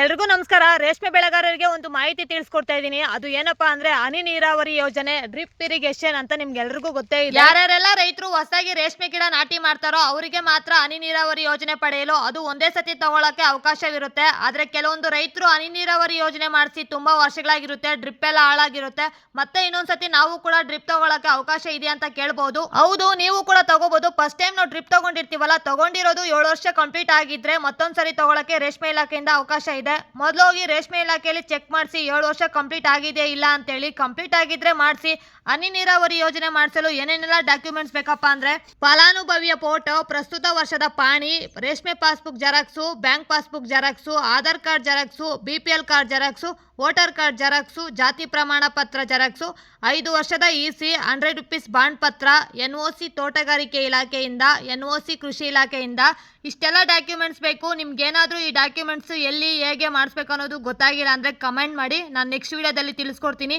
ಎಲ್ರಿಗೂ ನಮಸ್ಕಾರ. ರೇಷ್ಮೆ ಬೆಳೆಗಾರರಿಗೆ ಒಂದು ಮಾಹಿತಿ ತಿಳಿಸ್ಕೊಡ್ತಾ ಇದ್ದೀನಿ. ಅದು ಏನಪ್ಪಾ ಅಂದ್ರೆ ಹನಿ ನೀರಾವರಿ ಯೋಜನೆ, ಡ್ರಿಪ್ ಇರಿಗೇಷನ್ ಅಂತ ನಿಮ್ಗೆ ಎಲ್ರಿಗೂ ಗೊತ್ತೇ ಇದೆ. ಯಾರ್ಯಾರೆಲ್ಲ ರೈತರು ಹೊಸದಾಗಿ ರೇಷ್ಮೆ ಗಿಡ ನಾಟಿ ಮಾಡ್ತಾರೋ ಅವರಿಗೆ ಮಾತ್ರ ಹನಿ ನೀರಾವರಿ ಯೋಜನೆ ಪಡೆಯಲು ಅದು ಒಂದೇ ಸತಿ ತಗೊಳಕ್ಕೆ ಅವಕಾಶವಿರುತ್ತೆ. ಆದ್ರೆ ಕೆಲವೊಂದು ರೈತರು ಹನಿ ನೀರಾವರಿ ಯೋಜನೆ ಮಾಡಿಸಿ ತುಂಬಾ ವರ್ಷಗಳಾಗಿರುತ್ತೆ, ಡ್ರಿಪ್ ಎಲ್ಲ ಹಾಳಾಗಿರುತ್ತೆ. ಮತ್ತೆ ಇನ್ನೊಂದ್ಸತಿ ನಾವು ಕೂಡ ಡ್ರಿಪ್ ತಗೊಳಕ್ಕೆ ಅವಕಾಶ ಇದೆ ಅಂತ ಕೇಳ್ಬಹುದು ಹೌದು, ನೀವು ಕೂಡ ತಗೋಬಹುದು ಫಸ್ಟ್ ಟೈಮ್ ನಾವು ಟ್ರಿಪ್ ತಗೊಂಡಿರ್ತೀವಲ್ಲ, ತಗೊಂಡಿರೋದು ಏಳು ವರ್ಷ ಕಂಪ್ಲೀಟ್ ಆಗಿದ್ರೆ ಮತ್ತೊಂದ್ಸರಿ ತಗೊಳಕ್ಕೆ ರೇಷ್ಮೆ ಇಲಾಖೆಯಿಂದ ಅವಕಾಶ ಇದೆ. ಮೊದಲು ಹೋಗಿ ರೇಷ್ಮೆ ಇಲಾಖೆಯಲ್ಲಿ ಚೆಕ್ ಮಾಡಿಸಿ, ಏಳು ವರ್ಷ ಕಂಪ್ಲೀಟ್ ಆಗಿದೆ ಇಲ್ಲ ಅಂತೇಳಿ ಕಂಪ್ಲೀಟ್ ಆಗಿದ್ರೆ ಮಾಡಿಸಿ, ಹನಿ ನೀರಾವರಿ ಯೋಜನೆ ಮಾಡಿಸಲು ಏನೇನೆಲ್ಲ ಡಾಕ್ಯುಮೆಂಟ್ಸ್ ಬೇಕಪ್ಪ ಅಂದ್ರೆ, ಫಲಾನುಭವಿಯ ಫೋಟೋ ಪ್ರಸ್ತುತ ವರ್ಷದ ಪಾಣಿ, ರೇಷ್ಮೆ passbook xerox bank passbook xerox, Aadhaar card xerox B P L card xerox voter card xerox, ಜಾತಿ ಪ್ರಮಾಣ ಪತ್ರ ಜೆರಾಕ್ಸು, ಐದು ವರ್ಷದ E C hundred rupees bond ಪತ್ರ ಎನ್ ಒ ಸಿ ತೋಟಗಾರಿಕೆ ಇಲಾಖೆಯಿಂದ, ಎನ್ ಒ ಸಿ ಕೃಷಿ ಇಲಾಖೆಯಿಂದ ಇಷ್ಟೆಲ್ಲ ಡಾಕ್ಯುಮೆಂಟ್ಸ್ ಬೇಕು. ನಿಮ್ಗೇನಾದರೂ ಈ ಡಾಕ್ಯುಮೆಂಟ್ಸ್ ಎಲ್ಲಿ ಹೇಗೆ ಮಾಡಿಸ್ಬೇಕು ಅನ್ನೋದು ಗೊತ್ತಾಗಿಲ್ಲ ಅಂದರೆ ಕಮೆಂಟ್ ಮಾಡಿ. ನಾನು ನೆಕ್ಸ್ಟ್ ವಿಡಿಯೋದಲ್ಲಿ ತಿಳಿಸ್ಕೊಡ್ತೀನಿ.